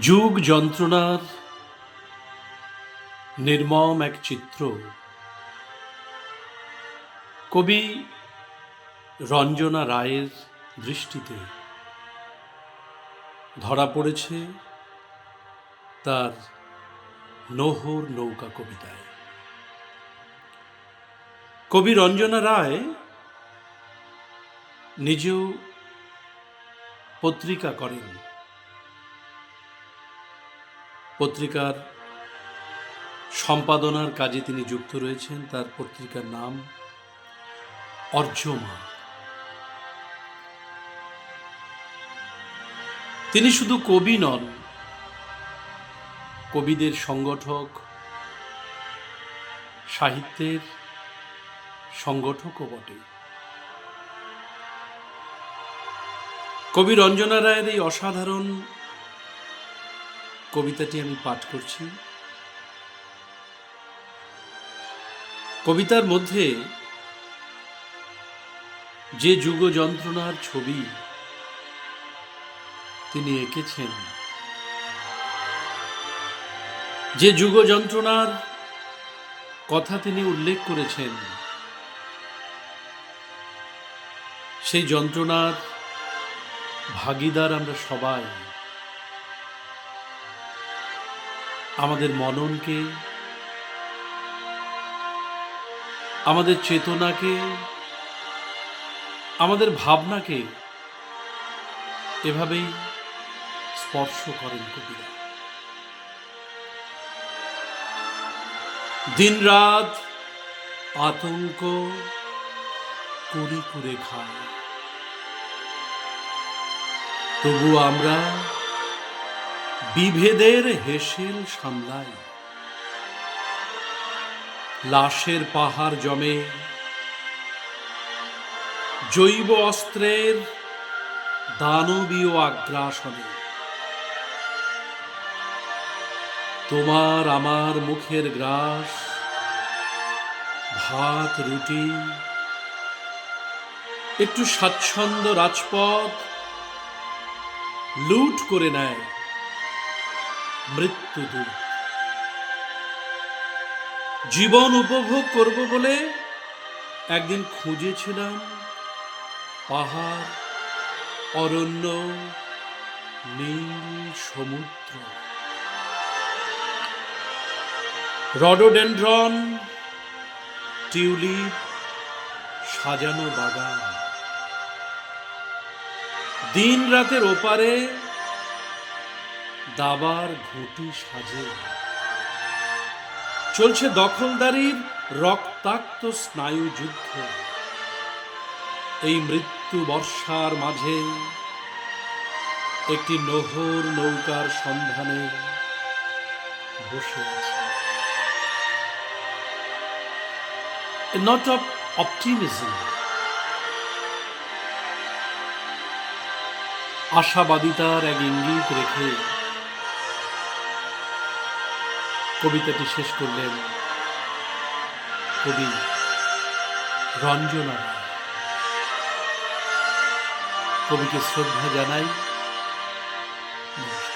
যুগ যন্ত্রণার নির্মম এক চিত্র। কবি রঞ্জনা রায়ের দৃষ্টিতে ধরা পড়েছে তার নোহর নৌকা কবিতায়। কবি রঞ্জনা রায় নিজেও পত্রিকা করেন। পত্রিকার সম্পাদনার কাজে তিনি যুক্ত রয়েছেন। তার পত্রিকার নাম অর্জমা। তিনি শুধু কবি নন, কবিদের সংগঠক, সাহিত্যের সংগঠকও বটে। কবি রঞ্জনা রায়ের এই অসাধারণ কবিতাটি আমি পাঠ করছি। কবিতার মধ্যে যে যুগ যন্ত্রণার ছবি তিনি এঁকেছেন, যে যুগ যন্ত্রণার কথা তিনি উল্লেখ করেছেন, সেই যন্ত্রণার ভাগিদার আমরা সবাই। আমাদের মননকে, আমাদের চেতনাকে, আমাদের ভাবনাকে এভাবেই স্পর্শ করেন কবিরা। দিনরাত আতঙ্ক কুড়ি কুড়ে খায়। তবু আমরা বিভেদের হেসেল সামলাই লাশের পাহাড় জমে। জৈব অস্ত্রের দানবীয় আগ্রাসনে। তোমার আমার মুখের গ্রাস, ভাত, রুটি, একটু স্বাচ্ছন্দ্য রাজপথ লুট করে নেয়। মৃত্যুদূত জীবন উপভোগ করব বলে একদিন খুঁজেছিলাম পাহাড়, অরণ্য, নীল সমুদ্র। রডোডেন্ড্রন, টিউলিপ, সাজানো বাগান। দিন রাতের ওপারে দাবার ঘুঁটি সাজে। চলছে দখলদারির রক্তাক্ত স্নায়ু যুদ্ধ। এই মৃত্যু বর্ষার মাঝে একটি নহর নৌকার সন্ধানে বসে নট অফ অপটিমিজম আশাবাদিতার এক ইঙ্গিত রেখে কবিতাটি শেষ করলেন কবি রঞ্জনা কবিকে শ্রদ্ধা জানাই। নমস্কার।